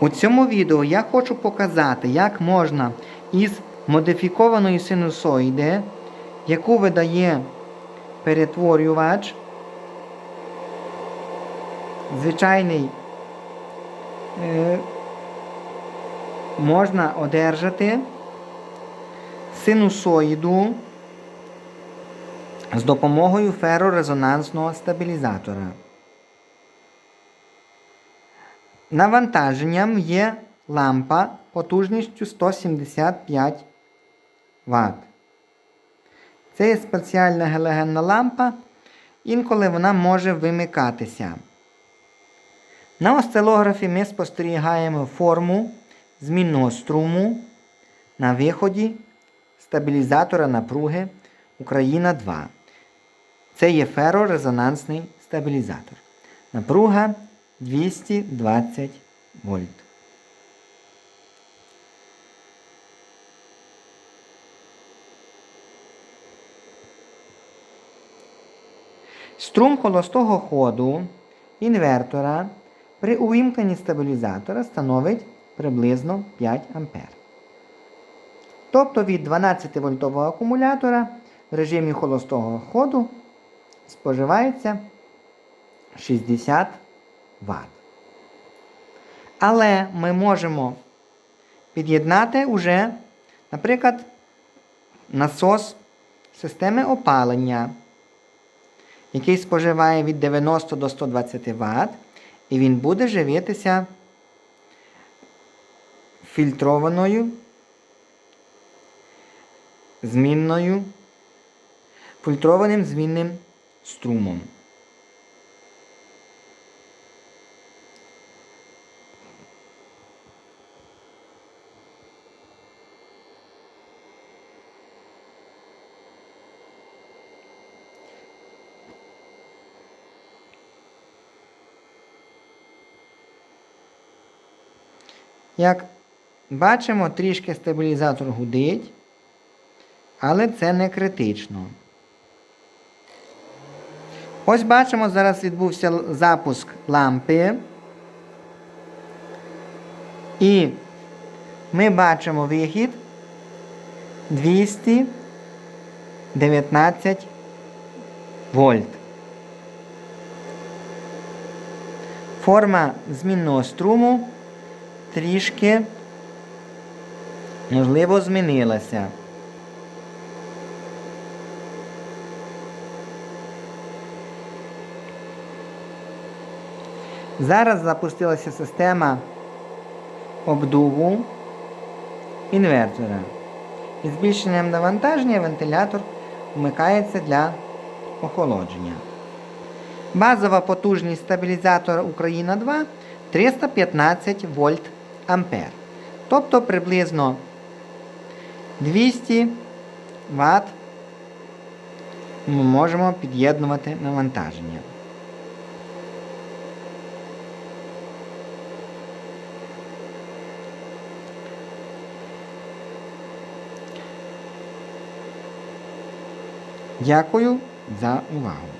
У цьому відео я хочу показати, як можна із модифікованої синусоїди, яку видає перетворювач, звичайний, е, можна одержати синусоїду з допомогою ферорезонансного стабілізатора. Навантаженням є лампа потужністю 175 Вт. Це є спеціальна галогенна лампа, інколи вона може вимикатися. На осцилографі ми спостерігаємо форму змінного струму на виході стабілізатора напруги Україна 2. Це є ферорезонансний стабілізатор. Напруга 220 вольт. Струм холостого ходу інвертора при увімкненні стабілізатора становить приблизно 5 А. Тобто від 12 вольтового акумулятора в режимі холостого ходу споживається 60 Вт. Але ми можемо під'єднати уже, наприклад, насос системи опалення, який споживає від 90 до 120 Вт, і він буде живитися фільтрованою, змінною, фільтрованим змінним струмом. Як бачимо, трішки стабілізатор гудить, але це не критично. Ось бачимо, зараз відбувся запуск лампи. І ми бачимо вихід 219 вольт. Форма змінного струму трішки, можливо, змінилася. Зараз запустилася система обдуву інвертора. Із збільшенням навантаження вентилятор вмикається для охолодження. Базова потужність стабілізатора Україна 2 315 вольт ампер. Тобто приблизно 200 Вт ми можемо під'єднувати навантаження. Дякую за увагу.